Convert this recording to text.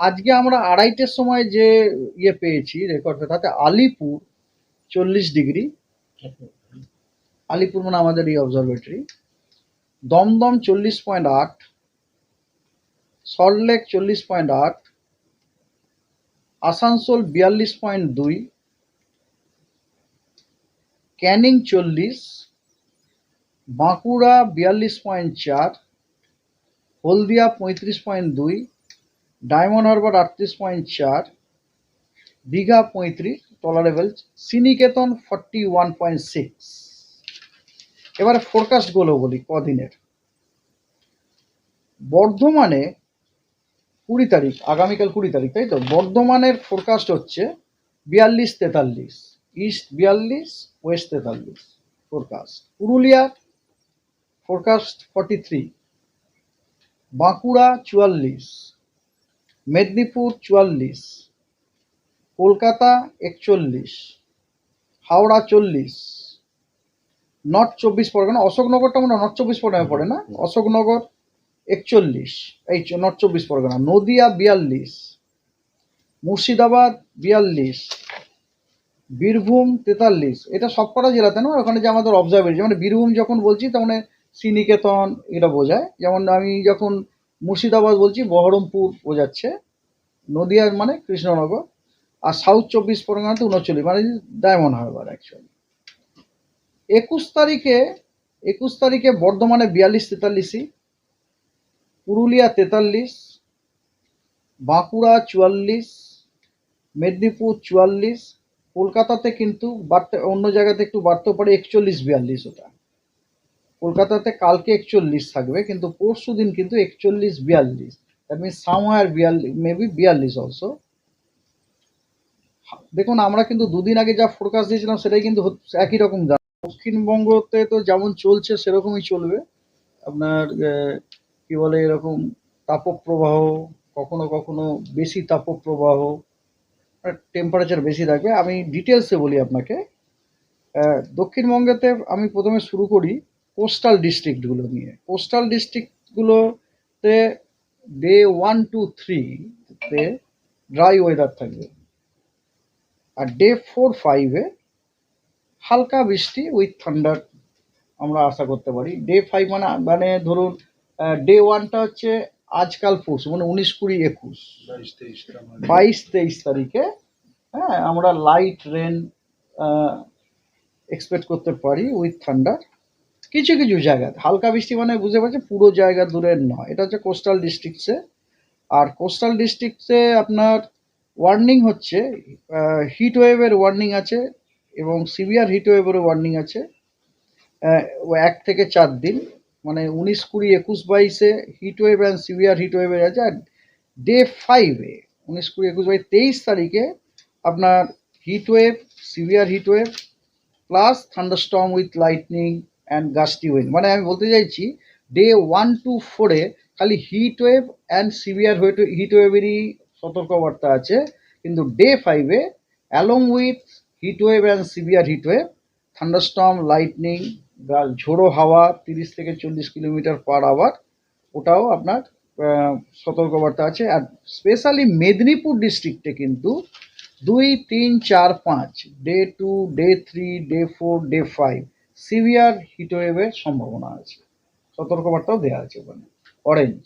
আজকে আমরা আড়াইটের সময় যে ইয়ে পেয়েছি রেকর্ড তাতে আলিপুর চল্লিশ ডিগ্রি। আলিপুর মানে আমাদের এই অবজারভেটরি দমদম চল্লিশ পয়েন্ট আট, সল্টলেক চল্লিশ পয়েন্ট আট, আসানসোল বিয়াল্লিশ পয়েন্ট দুই, ক্যানিং চল্লিশ, বাঁকুড়া বিয়াল্লিশ পয়েন্ট চার, হলদিয়া পঁয়ত্রিশ পয়েন্ট দুই ডায়মন্ড হারবার আটত্রিশ পয়েন্ট চার দীঘা পঁয়ত্রিশ tolerable Santiniketan forty one point six এবারে ফোরকাস্টগুলো বলি কদিনের। বর্ধমানে কুড়ি তারিখ, আগামীকাল কুড়ি তারিখ, তাই তো? বর্ধমানের ফোরকাস্ট হচ্ছে বিয়াল্লিশ তেতাল্লিশ ইস্ট বিয়াল্লিশ ওয়েস্ট তেতাল্লিশ forecast Purulia forecast forty three Bankura চুয়াল্লিশ মেদিনীপুর চুয়াল্লিশ কলকাতা একচল্লিশ হাওড়া চল্লিশ নর্থ চব্বিশ পরগনা অশোকনগরটা মনে হয় নর্থ চব্বিশ পরগনায় পড়ে না? অশোকনগর একচল্লিশ এই নর্থ চব্বিশ পরগনা। নদিয়া বিয়াল্লিশ মুর্শিদাবাদ বিয়াল্লিশ বীরভূম তেতাল্লিশ। এটা সবকটা জেলাতে না ওখানে যে আমাদের অবজারভেটরি মানে বীরভূম যখন বলছি তখন শ্রীনিকেতন এটা বোঝায়। যেমন আমি যখন মুর্শিদাবাদ বলছি, বহরমপুর বোঝাচ্ছে, নদিয়ার মানে কৃষ্ণনগর, আর সাউথ চব্বিশ পরগনাতে উনচল্লিশ মানে ডায়মন্ড হারবার অ্যাকচুয়ালি একুশ তারিখে একুশ তারিখে বর্ধমানে বিয়াল্লিশ, তেতাল্লিশই, পুরুলিয়া তেতাল্লিশ, বাঁকুড়া চুয়াল্লিশ, মেদিনীপুর চুয়াল্লিশ, কলকাতাতে কিন্তু বাড়তে, অন্য জায়গাতে একটু বাড়তেও পারে, একচল্লিশ, বিয়াল্লিশ ওটা। কলকাতাতে কালকে একচল্লিশ থাকবে, কিন্তু পরশু দিন কিন্তু একচল্লিশ বিয়াল্লিশ। দ্যাট মিনস সামহার বিয়াল্লিশ মেবি বিয়াল্লিশ অলসো দেখুন, আমরা কিন্তু দুদিন আগে যা ফোরকাস্ট দিয়েছিলাম, সেটাই কিন্তু একই রকম দক্ষিণবঙ্গতে তো যেমন চলছে, সেরকমই চলবে। আপনার কি বলে এরকম তাপপ্রবাহ, কখনো কখনো বেশি তাপপ্রবাহ টেম্পারেচার বেশি থাকবে। আমি ডিটেলসে বলি আপনাকে। দক্ষিণবঙ্গেতে আমি প্রথমে শুরু করি। কোস্টাল ডিস্ট্রিক্টগুলো নিয়ে। কোস্টাল ডিস্ট্রিক্টগুলোতে ডে ওয়ান টু থ্রিতে ড্রাই ওয়েদার থাকবে। আর ডে ফোর ফাইভে হালকা বৃষ্টি উইথ থান্ডার আমরা আশা করতে পারি। ডে ফাইভ মানে মানে ধরুন ডে ওয়ানটা হচ্ছে আজকাল পরশু মানে উনিশ কুড়ি একুশ। বাইশ মানে। বাইশ তেইশ তারিখে হ্যাঁ আমরা লাইট রেন এক্সপেক্ট করতে পারি উইথ থান্ডার কিছু কিছু জায়গায় হালকা বৃষ্টি মানে বুঝতে পারছি পুরো জায়গা দূরের নয়। এটা হচ্ছে কোস্টাল ডিস্ট্রিক্টসে আর কোস্টাল ডিস্ট্রিক্টসে আপনার ওয়ার্নিং হচ্ছে হিট ওয়েভের ওয়ার্নিং আছে এবং সিভিয়ার হিট ওয়েভেরও ওয়ার্নিং আছে। এক থেকে চার দিন মানে উনিশ, কুড়ি, একুশ, বাইশে heat wave and severe heat ওয়েভের আছে। আর ডে ফাইভে উনিশ, কুড়ি, একুশ, বাইশ, তেইশ তারিখে আপনার heat wave severe heat wave plus thunderstorm with lightning and gusty wind মানে আমি বলতে চাইছি ডে ওয়ান টু ফোরে খালি heat wave and severe heat ওয়েভেরই সতর্কবার্তা আছে। কিন্তু ডে ফাইভে along with heat wave and severe heat wave thunderstorm lightning ঝোড়ো হাওয়া, তিরিশ থেকে চল্লিশ কিলোমিটার পার আওয়ার ওটাও আপনার সতর্কবার্তা আছে। আর স্পেশালি মেদিনীপুর ডিস্ট্রিক্টে কিন্তু দুই, তিন, চার, পাঁচ day two day three day four day five severe হিটওয়েভের সম্ভাবনা আছে। সতর্কবার্তাও দেওয়া আছে ওখানে। অরেঞ্জ